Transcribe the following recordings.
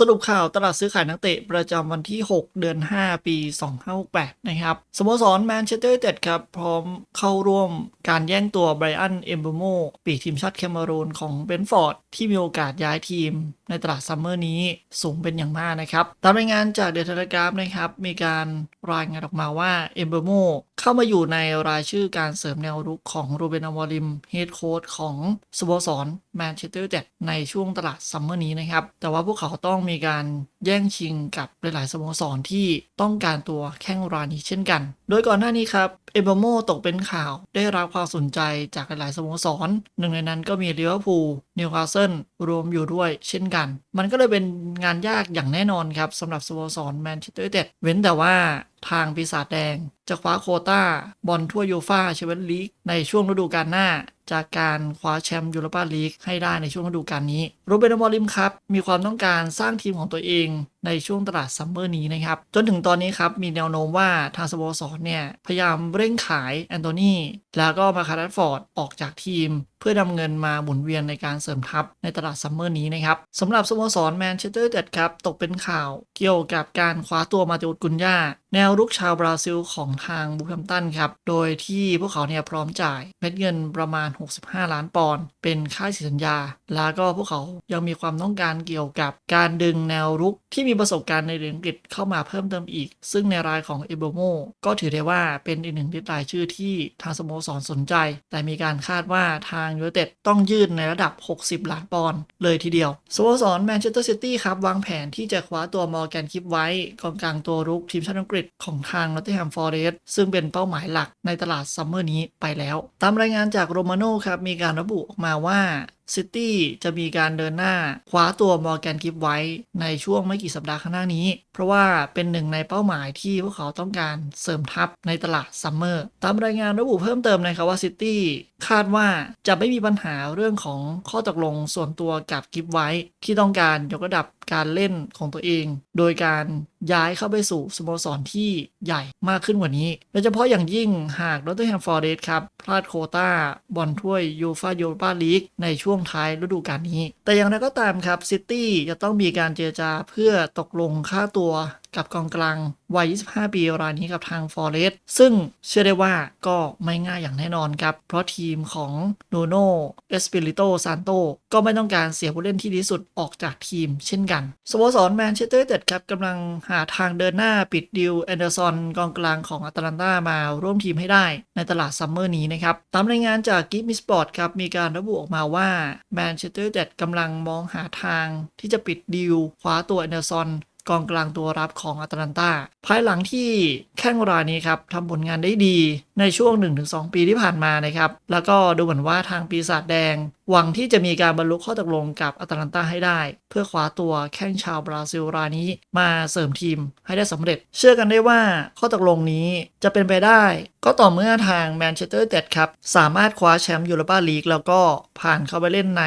สรุปข่าวตลาดซื้อขายนักเตะประจำวันที่ 6 เดือน 5 ปี 2568 นะครับสโมสรแมนเชสเตอร์ยูไนเต็ดครับ พร้อมเข้าร่วมการแย่งตัวไบรอัน เอมเบโมปีทีมชาติแคเมรูนของเบนฟอร์ด ที่มีโอกาสย้ายทีมในตลาดซัมเมอร์นี้สูงเป็นอย่างมากนะครับ ตามรายงานจากเดอะเทเลกราฟนะครับ มีการรายงานออกมาว่าเอมเบโมเข้ามาอยู่ในรายชื่อการเสริมแนวรุกของโรเบนอวอริมเฮดโค้ชของสโมสรแมนเชสเตอร์ยูไนเต็ดในช่วงตลาดซัมเมอร์นี้นะครับแต่ว่าพวกเขาต้องมีการ แย่งชิงกับหลาย ๆ สโมสรที่ต้องการตัวแข้งรายนี้เช่นกัน โดยก่อนหน้านี้ครับ เอเบโมตกเป็นข่าวได้รับความสนใจจากหลาย ๆ สโมสร หนึ่งในนั้นก็มีลิเวอร์พูลนิวคาสเซิลรวมอยู่ด้วยเช่นกัน มันก็เลยเป็นงานยากอย่างแน่นอนครับสำหรับสโมสรแมนเชสเตอร์ยูไนเต็ดเว้นแต่ว่าทางปีศาจแดง จะคว้าโคต้า บอลทั่วยูฟาแชมเปี้ยนลีกในช่วงฤดูกาลหน้า จากการคว้าแชมป์ยูโรปาลีกให้ได้ในช่วงฤดูกาลนี้โรเบร์ตมอริมครับมีความต้องการสร้างทีมของตัวเอง yung ในช่วงตลาดซัมเมอร์นี้นะครับ จนถึงตอนนี้ครับ มีแนวโน้มว่าทางสโมสรเนี่ย พยายามเร่งขายแอนโทนีแล้วก็มาคาร์ดฟอร์ดออกจากทีม เพื่อนำเงินมาหมุนเวียนในการเสริมทัพในตลาดซัมเมอร์นี้นะครับสำหรับสโมสรแมนเชสเตอร์ยูไนเต็ดครับ ตกเป็นข่าวเกี่ยวกับการคว้าตัวมาเตอุสกุนยาแนวรุกชาวบราซิลของทางบูแฮมตันครับ โดยที่พวกเขาเนี่ยพร้อมจ่ายเม็ดเงินประมาณ 65 ล้านปอนด์เป็นค่าสัญญา แล้วก็พวกเขายังมีความต้องการเกี่ยวกับการดึงแนวรุกที่มีประสบการณ์ในเรื่องอังกฤษเข้ามาเพิ่มเติมอีก ซึ่งในรายของเอโบโมก็ถือได้ว่าเป็นอีกหนึ่งที่รายชื่อที่ทางสโมสรสนใจ แต่มีการคาดว่าทางยูไนเต็ดต้องยืดในระดับ 60 ล้านปอนด์เลยทีเดียวสโมสรแมนเชสเตอร์ซิตี้ครับ วางแผนที่จะคว้าตัวมอร์แกนคิปไว้กองกลางตัวรุกทีมชาติอังกฤษของทางนอตติงแฮมฟอร์เรสซึ่งเป็นเป้าหมายหลักในตลาดซัมเมอร์นี้ไปแล้ว ตามรายงานจากโรมาโน่ครับมีการระบุออกมาว่า ซิตี้จะมีการเดินหน้าคว้าตัวมอร์แกนกิฟไว้ในช่วงไม่กี่สัปดาห์ข้างหน้านี้ เพราะว่าเป็นหนึ่งในเป้าหมายที่พวกเขาต้องการเสริมทัพในตลาดซัมเมอร์ตามรายงานระบุเพิ่มเติมนะครับว่าซิตี้คาดว่าจะไม่มีปัญหาเรื่องของข้อตกลงส่วนตัวกับกิฟไว้ที่ต้องการยกระดับ การเล่นของตัวเอง โดยการย้ายเข้าไปสู่สโมสรที่ใหญ่มากขึ้นกว่านี้ โดยเฉพาะอย่างยิ่งหากดรแฮมฟอร์เรสครับ พลาดโคตาบอลถ้วยยูฟายูโรปาลีกในช่วงท้ายฤดูกาลนี้ แต่อย่างไรก็ตามครับซิตี้จะต้องมีการเจรจาเพื่อตกลงค่าตัว กับกองกลางวัย 25 ปีรายนี้กับทางฟอร์เรสซึ่งเชื่อได้ว่าก็ไม่ง่ายอย่างแน่นอนครับ เพราะทีมของโนโนเอสปิริโตซานโตก็ไม่ต้องการเสียผู้เล่นที่ดีสุดออกจากทีมเช่นกัน สโมสรแมนเชสเตอร์เต็ดครับกำลังหาทางเดินหน้าปิดดิวแอนเดอร์สันกองกลางของอัตแลนตามาร่วมทีมให้ได้ในตลาดซัมเมอร์นี้นะครับ ตามรายงานจากกิฟมิสปอร์ตครับมีการระบุออกมาว่าแมนเชสเตอร์เต็ดกำลังมองหาทางที่จะปิดดิวคว้าตัวแอนเดอร์สัน กองกลางตัวรับของอัตแลนตาภายหลังที่แข้งรายนี้ครับทำผลงานได้ดีในช่วง 1-2 ปีที่ผ่านมานะครับ แล้วก็ดูเหมือนว่าทางปีศาจแดง หวังที่จะมีการบรรลุข้อตกลงกับอัตแลนตาให้ได้ เพื่อคว้าตัวแข้งชาวบราซิลรายนี้มาเสริมทีมให้ได้สำเร็จ เชื่อกันได้ว่าข้อตกลงนี้จะเป็นไปได้ ก็ต่อเมื่อทางแมนเชสเตอร์ยูไนเต็ดครับ สามารถคว้าแชมป์ยูโรปาลีกแล้วก็ผ่านเข้าไปเล่นใน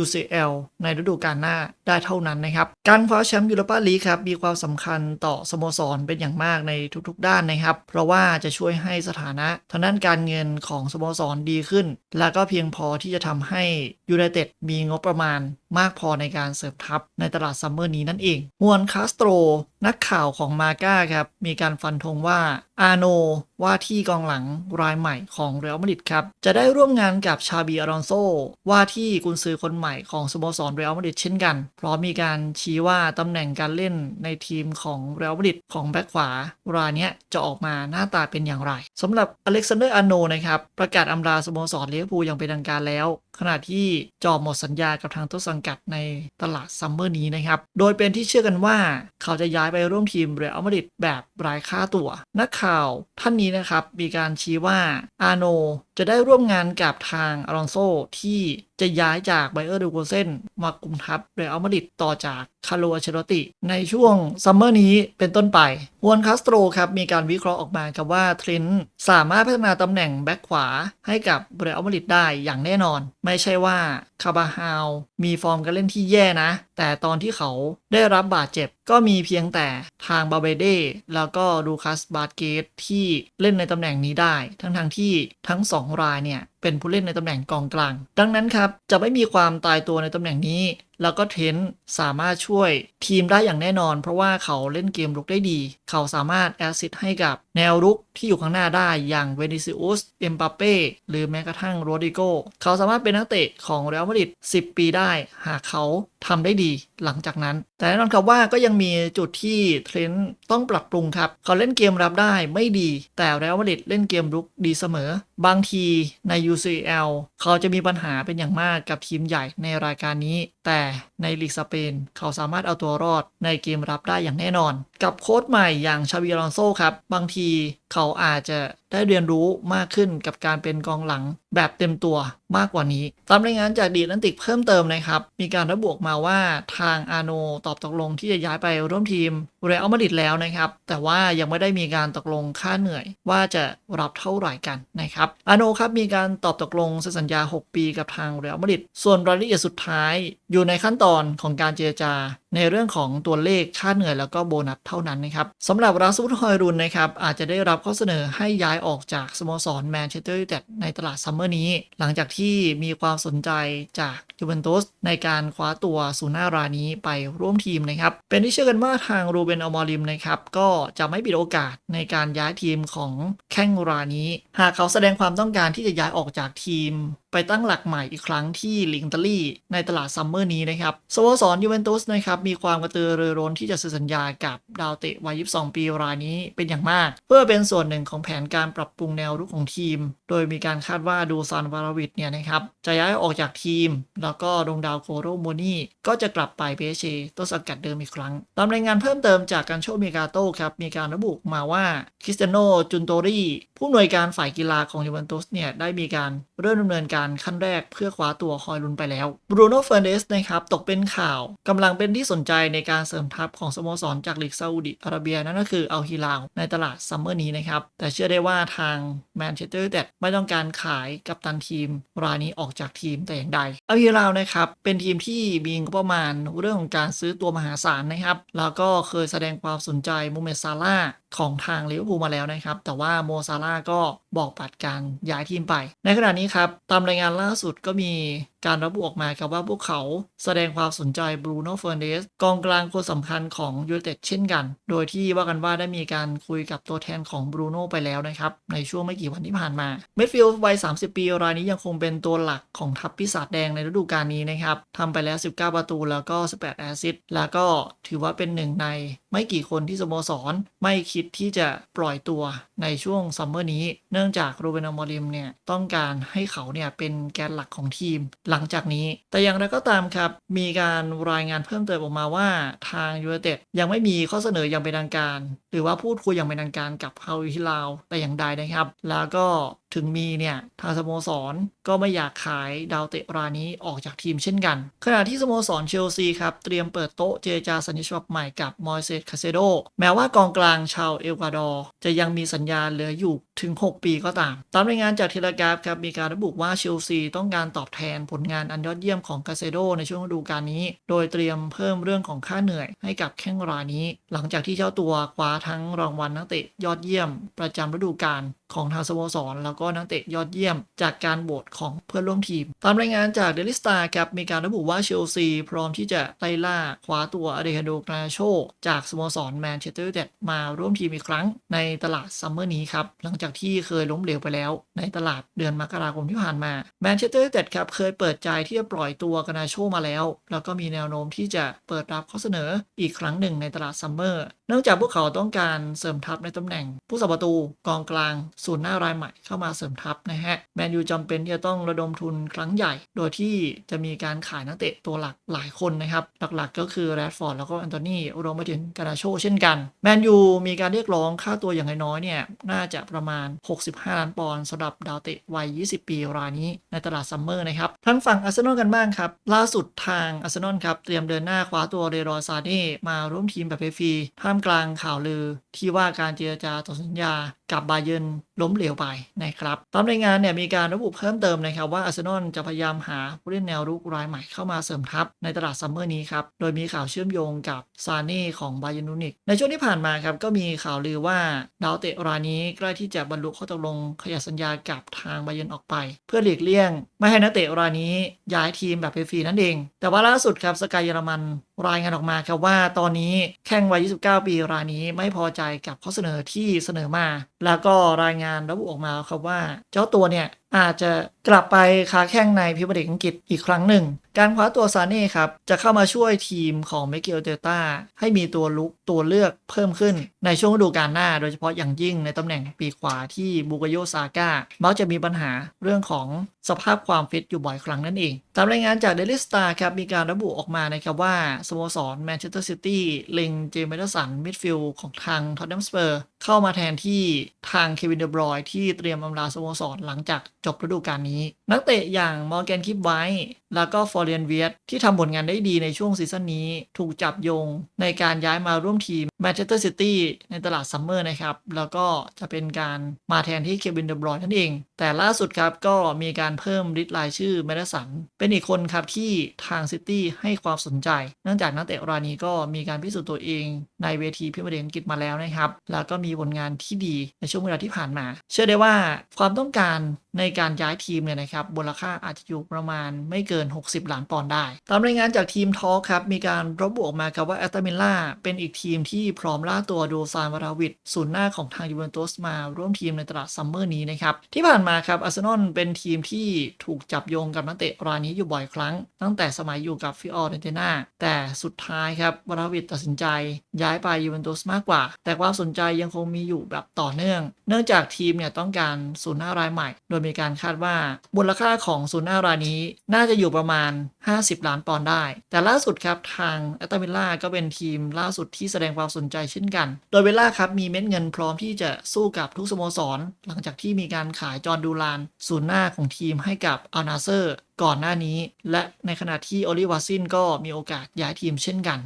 UCL ในฤดูกาลหน้าได้เท่านั้นนะครับ การคว้าแชมป์ยูโรปาลีกครับ มีความสำคัญต่อสโมสรเป็นอย่างมากในทุกๆ ด้านนะครับ เพราะว่าจะช่วยให้สถานะทางด้านการเงินของสโมสรดีขึ้น และก็เพียงพอที่จะทำให้ยูไนเต็ดมีงบประมาณ มากพอในการเสริมทัพในตลาดซัมเมอร์นี้นั่นเองฮวนคาสโตร นักข่าวของมาก้าครับ มีการฟันธงว่าอาโนว่าที่กองหลังรายใหม่ของเรอัลมาดริดครับ จะได้ร่วมงานกับชาบีอารอนโซว่าที่กุนซือคนใหม่ของสโมสรเรอัลมาดริดเช่นกัน พร้อมมีการชี้ว่าตำแหน่งการเล่นในทีมของเรอัลมาดริดของแบ็คขวารายนี้จะออกมาหน้าตาเป็นอย่างไรสำหรับอเล็กซานเดอร์อาโนนะครับประกาศอำลาสโมสรลิเวอร์พูลอย่างเป็นทางการแล้ว ขณะที่จอหมดสัญญากับทางต้นสังกัดในตลาดซัมเมอร์นี้นะครับ โดยเป็นที่เชื่อกันว่าเขาจะย้ายไปร่วมทีมเรอัลมาดริดแบบรายค่าตัว นักข่าวท่านนี้นะครับ มีการชี้ว่าอาโน จะได้ร่วมงานกับทางอลอนโซที่จะย้ายจากไบเออร์ดูโกเซนมากุมทัพเรอัลมาดริดต่อจากคาร์โลเชโรติ ในช่วงซัมเมอร์นี้เป็นต้นไปฮวนคาสโตรครับ มีการวิเคราะห์ออกมาครับว่าเทรนต์สามารถพัฒนาตำแหน่งแบ็คขวาให้กับเรอัลมาดริดได้อย่างแน่นอน ไม่ใช่ว่าคาบาฮาวมีฟอร์มการเล่นที่แย่นะ แต่ตอนที่เขา ได้รับบาดเจ็บก็มีเพียงแต่ทางบาเบเดแล้วก็ดูคัสบาร์เกตที่เล่นในตำแหน่งนี้ได้ ทั้งทางที่ทั้ง 2 รายเนี่ย เป็นผู้เล่นในตำแหน่งกองกลาง ดังนั้นครับจะไม่มีความตายตัวในตำแหน่งนี้ แล้วก็เทรนต์สามารถช่วยทีมได้อย่างแน่นอน เพราะว่าเขาเล่นเกมรุกได้ดี เขาสามารถแอสซิสต์ให้กับแนวรุกที่อยู่ข้างหน้าได้อย่างเวนิซิอุส เอ็มปาเป้หรือแม้กระทั่งโรดิโกเขาสามารถเป็นนักเตะของเรอัลมาดริด10 ปีได้ หากเขาทำได้ดีหลังจากนั้น แต่แน่นอนครับว่าก็ยังมีจุดที่เทรนต์ต้องปรับปรุงครับ เขาเล่นเกมรับได้ไม่ดี แต่เรอัลมาดริดเล่นเกมรุกดีเสมอ บางทีใน UCL เขาจะมีปัญหาเป็นอย่างมากกับทีมใหญ่ในรายการนี้ แต่ในลีกสเปน เขาสามารถเอาตัวรอดในเกมรับได้อย่างแน่นอน กับโค้ชใหม่อย่างชาวีลอนโซครับ บางที เขาอาจจะได้เรียนรู้มากขึ้นกับการเป็นกองหลังแบบเต็มตัวมากกว่านี้ ตามรายงานจากดีแลนติกเพิ่มเติมนะครับ มีการระบุออกมาว่าทางอาโนตอบตกลงที่จะย้ายไปร่วมทีมเรอัลมาดริดแล้วนะครับ แต่ว่ายังไม่ได้มีการตกลงค่าเหนื่อย ว่าจะรับเท่าไหร่กันนะครับอาโนครับมีการตอบตกลงสัญญา 6 ปีกับทางเรอัลมาดริดส่วนรายละเอียดสุดท้ายอยู่ในขั้นตอนของการเจรจา ในเรื่องของตัวเลขค่าเหนื่อยแล้วก็โบนัสเท่านั้นนะครับสำหรับราซูดฮอยรุนนะครับอาจจะได้รับรับข้อเสนอให้ย้ายออกจากสโมสรแมนเชสเตอร์ยูไนเต็ดในตลาดซัมเมอร์นี้ หลังจากที่มีความสนใจจาก ยูเวนตุสในการคว้าตัวซูน่ารายนี้ไปร่วมทีมนะครับ เป็นที่เชื่อกันว่าทางรูเบนอมอริมนะครับ ก็จะไม่ปิดโอกาสในการย้ายทีมของแข้งรายนี้ หากเขาแสดงความต้องการที่จะย้ายออกจากทีมไปตั้งหลักใหม่อีกครั้งที่ลิงตาลีในตลาดซัมเมอร์นี้นะครับสโมสรยูเวนตุสนะครับมีความกระตือรือร้นที่จะเซ็นสัญญากับดาวเตะวัย 22 ปีรายนี้เป็นอย่างมาก เพื่อเป็นส่วนหนึ่งของแผนการปรับปรุงแนวรุกของทีม โดยมีการคาดว่าดูซานวาราวิดเนี่ยนะครับจะย้ายออกจากทีมแล้วก็ดวงดาวโคโรโมนี่ก็จะกลับไปเปเชต้นสังกัดเดิมอีกครั้ง ตามรายงานเพิ่มเติมจากการโชว์เมกาโต้ครับ มีการระบุมาว่าคริสเตโนจุนโตรีผู้อำนวยการฝ่ายกีฬาของยูเวนตุสเนี่ยได้มีการ เริ่มดำเนินการขั้นแรกเพื่อคว้าตัวคอยลุนไปแล้วบรูโน่เฟอร์เนสนะครับตกเป็นข่าวกำลังเป็นที่สนใจในการเสริมทัพของสโมสรจากลีกซาอุดิอาระเบียนั่นก็คืออัลฮิลาลในตลาดซัมเมอร์นี้นะครับแต่เชื่อได้ว่าทางแมนเชสเตอร์ยูไนเต็ดไม่ต้องการขายกับตันทีมรายนี้ออกจากทีมแต่อย่างใดอัลฮิลาลนะครับเป็นทีมที่มีงบประมาณเรื่องของการซื้อตัวมหาศาลนะครับแล้วก็เคยแสดงความสนใจโมเมซาร่า ของทางลิเวอร์พูลมาแล้วนะครับ แต่ว่าโมซาร่าก็บอกปัดการย้ายทีมไป ในขณะนี้ครับ ตามรายงานล่าสุดก็มี การระบุออกมาครับว่าพวกเขาแสดงความสนใจบรูโน่เฟอร์เนสกองกลางคนสำคัญของยูไนเต็ดเช่นกัน โดยที่ว่ากันว่าได้มีการคุยกับตัวแทนของบรูโน่ไปแล้วนะครับ ในช่วงไม่กี่วันที่ผ่านมา เมดฟิลด์วัย 30 ปีรายนี้ยังคงเป็นตัวหลักของทัพปีศาจแดงในฤดูกาลนี้นะครับทำไปแล้ว 19 ประตูแล้วก็ 18 แอสซิสต์แล้วก็ถือว่าเป็นหนึ่งใน ไม่กี่คนที่สโมสร ไม่คิดที่จะปล่อยตัวในช่วงซัมเมอร์นี้ เนื่องจากโรเบนอมอริมเนี่ยต้องการให้เขาเนี่ยเป็นแกนหลักของทีมหลังจากนี้ แต่อย่างไรก็ตามครับ มีการรายงานเพิ่มเติมออกมาว่าทางยูเนเต็ดยังไม่มีข้อเสนออย่างเป็นทางการ หรือว่าพูดคุยอย่างเป็นทางการกับฮาวิฮิลาวแต่อย่างใดนะครับ แล้วก็ถึงมีเนี่ยทางสโมสรก็ไม่อยากขายดาวเตะรายนี้ออกจากทีมเช่นกัน ขณะที่สโมสรเชลซีครับ เตรียมเปิดโต๊ะเจรจาสัญญาฉบับใหม่กับมอยเซสคาเซโด แม้ว่ากองกลางชาวเอลกวาดอร์ จะยังมีสัญญาเหลืออยู่ถึง 6 ปีก็ตาม ตามรายงานจากเทเลกราฟครับ มีการระบุว่าเชลซีต้องการตอบแทนผลงานอันยอดเยี่ยมของคาเซโดในช่วงฤดูกาลนี้ โดยเตรียมเพิ่มเรื่องของค่าเหนื่อยให้กับแข้งรายนี้ หลังจากที่เจ้าตัวคว้าทั้งรางวัลนักเตะยอดเยี่ยม ประจำฤดูกาล ของทางสโมสร แล้วก็นักเตะยอดเยี่ยมจากการโหวตของเพื่อนร่วมทีม ตามรายงานจากเดลิสตาครับมีการระบุว่าเชลซีพร้อมที่จะไล่ล่าคว้าตัวอเดฮาโดกราโช จากสโมสรแมนเชสเตอร์ยูไนเต็ดมาร่วมทีมอีกครั้งในตลาดซัมเมอร์นี้ครับ หลังจากที่เคยล้มเหลวไปแล้วในตลาดเดือนมกราคมที่ผ่านมาแมนเชสเตอร์ยูไนเต็ดครับเคยเปิดใจที่จะปล่อยตัวกราโชมาแล้ว แล้วก็มีแนวโน้มที่จะเปิดรับข้อเสนออีกครั้งหนึ่งในตลาดซัมเมอร์ เนื่องจากพวกเขาต้องการเสริมทัพในตำแหน่ง ผู้สับประตูกองกลางศูนย์หน้ารายใหม่เข้ามาเสริมทัพนะฮะแมนยูจำเป็นที่จะต้องระดมทุนครั้งใหญ่ โดยที่จะมีการขายนักเตะตัวหลักหลายคนนะครับ หลักๆก็คือแรดฟอร์ดแล้วก็แอนโทนีรวมไปถึงกานาโชเช่นกันแมนยูมีการเรียกร้องค่าตัวอย่างน้อยๆเนี่ยน่าจะประมาณ 65 ล้านปอนด์สำหรับดาวเตะวัย 20 ปีรายนี้ในตลาดซัมเมอร์นะครับทั้งฝั่งอาร์เซนอลกันบ้างครับล่าสุดทางอาร์เซนอลครับเตรียมเดินหน้าคว้าตัวเรรอยซาเน่มาร่วมทีมแบบฟรีท่ามกลางข่าวลือที่ว่าการเจรจาต่อสัญญากับบาเยิร์น ล้มเหลวไปนะครับตามรายงานเนี่ยมีการระบุเพิ่มเติมนะครับว่าอาร์เซนอลจะพยายามหาผู้เล่นแนวรุกรายใหม่เข้ามาเสริมทัพในตลาดซัมเมอร์นี้ครับ โดยมีข่าวเชื่อมโยงกับซาเน่ของบาเยนูนิกในช่วงที่ผ่านมาครับก็มีข่าวลือว่าดาวเตะรายนี้ใกล้ที่จะบรรลุข้อตกลงขยายสัญญากับทางบาเยนออกไป เพื่อหลีกเลี่ยง ไม่ให้นักเตะรายนี้ย้ายทีมแบบฟรีนั่นเอง แต่ว่าล่าสุดครับสกายเยอรมันรายงานออกมาครับว่าตอนนี้แข้งวัย 29 ปีรายนี้ไม่พอใจกับข้อเสนอที่เสนอมา แล้วก็รายงานระบุออกมาครับว่า เจ้าตัวเนี่ยอาจจะกลับไปค้าแข่งในพรีเมียร์ลีกอังกฤษอีกครั้งหนึ่ง การคว้าตัวซาเน่ครับ จะเข้ามาช่วยทีมของเมกเกลเตต้าให้มีตัวลุกตัวเลือกเพิ่มขึ้นในช่วงฤดูกาลหน้า โดยเฉพาะอย่างยิ่งในตำแหน่งปีขวาที่บูกโยซาก้ามักจะมีปัญหาเรื่องของสภาพความฟิตอยู่บ่อยครั้งนั่นเอง ตามรายงานจากเดลิสตาครับมีการระบุออกมานะครับว่าสโมสรแมนเชสเตอร์ซิตี้เล็งเจมส์เมเดสันมิดฟิลด์ของทางท็อตแนมสเปอร์เข้ามาแทนที่ทางเควินเดบรอยที่เตรียมอำลาสโมสรหลังจากจบฤดูกาลนี้ นักเตะอย่างมอร์แกนคิปไวท์แล้วก็ฟอร์เรียนเวียตที่ทำผลงานได้ดีในช่วงซีซั่นนี้ ถูกจับโยงในการย้ายมาร่วมทีมแมนเชสเตอร์ซิตี้ในตลาดซัมเมอร์นะครับ แล้วก็จะเป็นการมาแทนที่เควินเดบรอยนั่นเอง แต่ล่าสุดครับก็มีการเพิ่มริดรายชื่อแมดสัน เป็นอีกคนครับที่ทางซิตี้ให้ความสนใจ เนื่องจากนักเตะรายนี้ก็มีการพิสูจน์ตัวเองในเวทีพรีเมียร์ลีกอังกฤษมาแล้วนะครับ แล้วก็มีผลงานที่ดีในช่วงเวลาที่ผ่านมา เชื่อได้ว่าความต้องการในการย้ายทีมเนี่ยนะครับมูลค่าอาจจะอยู่ประมาณไม่เกิน 60 ล้านปอนด์ได้ ตามรายงานจากทีมทอครับ มีการระบุออกมาครับว่าแอตตามิล่าเป็นอีกทีมที่พร้อมล่าตัวดูซานวาราวิดศูนย์หน้าของทางยูเวนตุสมาร่วมทีมในตลาดซัมเมอร์นี้นะครับที่ผ่านมาครับอาร์เซนอลเป็นทีมที่ถูกจับโยงกับนักเตะรายนี้อยู่บ่อยครั้ง ตั้งแต่สมัยอยู่กับฟิออร์เรนติน่าแต่สุดท้ายครับวราวิดตัดสินใจ ย้ายไปยูเวนตุสมากกว่า แต่ความสนใจยังคงมีอยู่แบบต่อเนื่อง เนื่องจากทีมเนี่ยต้องการศูนย์หน้ารายใหม่ โดยมีการคาดว่ามูลค่าของศูนย์หน้ารายนี้ น่าจะอยู่ประมาณ 50 ล้านปอนด์ได้ แต่ล่าสุดครับทางแอตตามิลล่าก็เป็นทีมล่าสุดที่แสดงความสนใจเช่นกัน โดยเวล่าครับมีเม็ดเงินพร้อมที่จะสู้กับทุกสโมสร หลังจากที่มีการขายจอร์ดูลานศูนย์หน้าของทีมให้กับอัลนาเซอร์ก่อนหน้านี้ และในขณะที่โอลิวาซินก็มีโอกาสย้ายทีมเช่นกัน